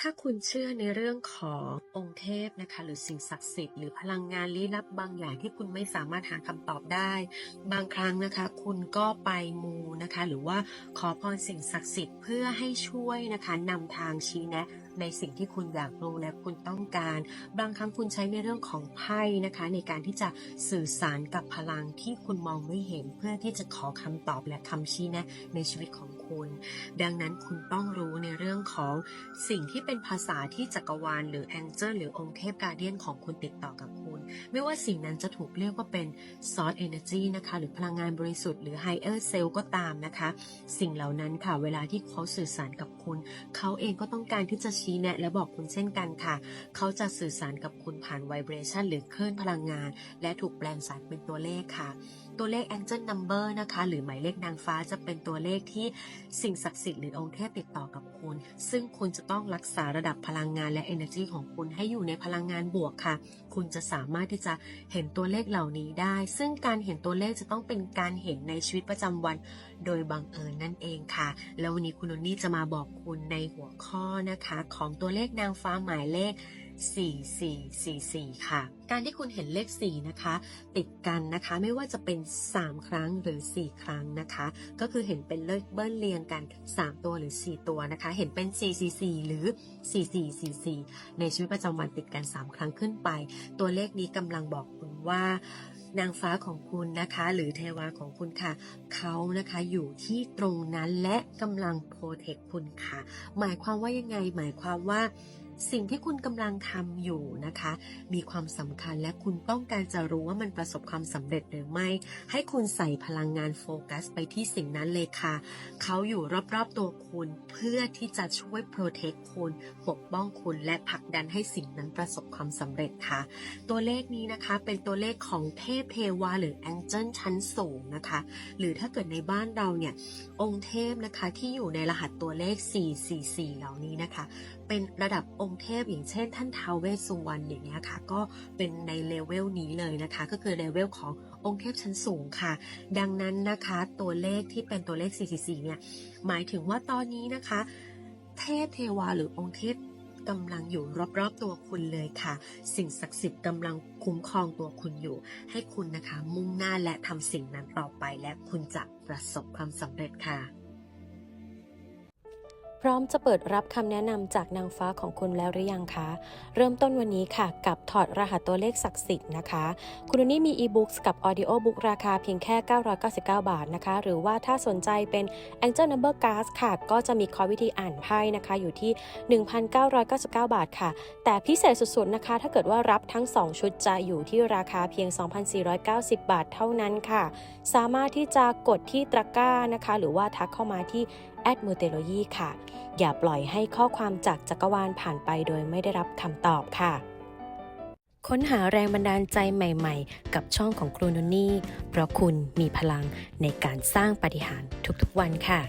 ถ้าคุณเชื่อในเรื่องขององค์เทพนะคะหรือสิ่งศักดิ์สิทธิ์หรือพลังงานลี้ลับบางอย่างที่คุณไม่สามารถหาคำตอบได้ บางครั้งนะคะ คุณก็ไปมูนะคะ หรือว่าขอพรสิ่งศักดิ์สิทธิ์เพื่อให้ช่วยนะคะนำทางชี้แนะ ในสิ่งที่คุณอยากรู้และคุณต้องการ บางครั้งคุณใช้ในเรื่องของไพ่นะคะ ในการที่จะสื่อสารกับพลังที่คุณมองไม่เห็นเพื่อที่จะขอคำตอบและคำชี้แนะในชีวิตของคุณ ดังนั้นคุณต้องรู้ในเรื่องของสิ่งที่เป็นภาษาที่จักรวาล หรือแองเจิลหรือองค์เทพกาเดียนของคุณติดต่อกับคุณ ไม่ว่าสิ่งนั้นจะถูกเรียกว่าเป็นซอ r เอเนจีนะคะ หรือพลังงานบริสุทธิ์หรือ higher self ก็ตามนะคะ สิ่งเหล่านั้นค่ะเวลาที่เขาสื่อสารกับคุณ เขาเองก็ต้องการที่จะชแนะและบอกคุณเช่นกันค่ะ เขาจะสื่อสารกับคุณผ่านไวเบรชันหรือคลื่นพลังงาน และถูกแปลงสารเป็นตัวเลขค่ะ ตัวเลข Angel Number นะคะ หรือหมายเลขนางฟ้าจะเป็นตัวเลขที่สิ่งศักดิ์สิทธิ์หรือองค์เทพติดต่อกับคุณ ซึ่งคุณจะต้องรักษาระดับพลังงานและ energy ของคุณให้อยู่ในพลังงานบวกค่ะ คุณจะสามารถที่จะเห็นตัวเลขเหล่านี้ได้ ซึ่งการเห็นตัวเลขจะต้องเป็นการเห็นในชีวิตประจำวันโดยบังเอิญนั่นเองค่ะ แล้ววันนี้คุณนนนี่จะมาบอกคุณในหัวข้อนะคะ ของตัวเลขนางฟ้าหมายเลข 4444 ค่ะ การที่คุณเห็นเลข 4 นะคะ ติดกันนะคะไม่ว่าจะเป็น 3 ครั้งหรือ 4 ครั้งนะคะ ก็คือเห็นเป็นเลขเบิ้ลเรียงกัน 3 ตัวหรือ 4 ตัวนะคะ เห็นเป็น 444 หรือ 4444 ในชีวิตประจำวันติดกัน 3 ครั้งขึ้นไป ตัวเลขนี้กำลังบอกคุณว่า นางฟ้าของคุณนะคะ หรือเทวาของคุณค่ะ เขานะคะอยู่ที่ตรงนั้นและกำลังโปรเทคคุณค่ะ หมายความว่ายังไง หมายความว่า สิ่งที่คุณกำลังทำอยู่นะคะ มีความสำคัญและคุณต้องการจะรู้ว่ามันประสบความสำเร็จหรือไม่ ให้คุณใส่พลังงานโฟกัสไปที่สิ่งนั้นเลยค่ะ เขาอยู่รอบๆตัวคุณเพื่อที่จะช่วยโปรเทคคุณปกป้องคุณและผลักดันให้สิ่งนั้นประสบความสำเร็จค่ะ ตัวเลขนี้นะคะเป็นตัวเลขของเทพเทวาหรือแองเจิลชั้นสูงนะคะ หรือถ้าเกิดในบ้านเราเนี่ยองค์เทพนะคะที่อยู่ในรหัสตัวเลข 444 เหล่านี้นะคะ เป็นระดับององค์เทพอย่างเช่น ท่านท้าวเวสสุวรรณอย่างเงี้ยค่ะ ก็เป็นในเลเวลนี้เลยนะคะ ก็คือเลเวลขององค์เทพชั้นสูงค่ะ ดังนั้นนะคะตัวเลขที่เป็นตัวเลข444 เนี่ย หมายถึงว่าตอนนี้นะคะ เทพเทวาหรือองค์เทพกำลังอยู่รอบๆตัวคุณเลยค่ะ สิ่งศักดิ์สิทธิ์กำลังคุ้มครองตัวคุณอยู่ ให้คุณนะคะ มุ่งหน้าและทำสิ่งนั้นต่อไปและคุณจะประสบความสำเร็จค่ะ พร้อมจะเปิดรับคำแนะนำจากนางฟ้าของคุณแล้วหรือยังคะ เริ่มต้นวันนี้ค่ะกับถอดรหัสตัวเลขศักดิ์สิทธิ์นะคะ คุณนี่มีอีบุ๊กกับออดิโอบุ๊กราคาเพียงแค่ 999 บาทนะคะ หรือว่าถ้าสนใจเป็น Angel Number Cards ค่ะ ก็จะมีคอร์สวิธีอ่านไพ่นะคะ อยู่ที่ 1,999 บาทค่ะ แต่พิเศษสุดๆนะคะ ถ้าเกิดว่ารับทั้ง 2 ชุดจะอยู่ที่ราคาเพียง 2,490 บาทเท่านั้นค่ะ สามารถที่จะกดที่ตะกร้านะคะ หรือว่าทักเข้ามาที่ แอดมูเตโลยีค่ะ อย่าปล่อยให้ข้อความจากจักรวาลผ่านไปโดยไม่ได้รับคำตอบค่ะ ค้นหาแรงบันดาลใจใหม่ ๆ กับช่องของครูนนนี่ เพราะคุณมีพลังในการสร้างปาฏิหารย์ทุกๆวันค่ะ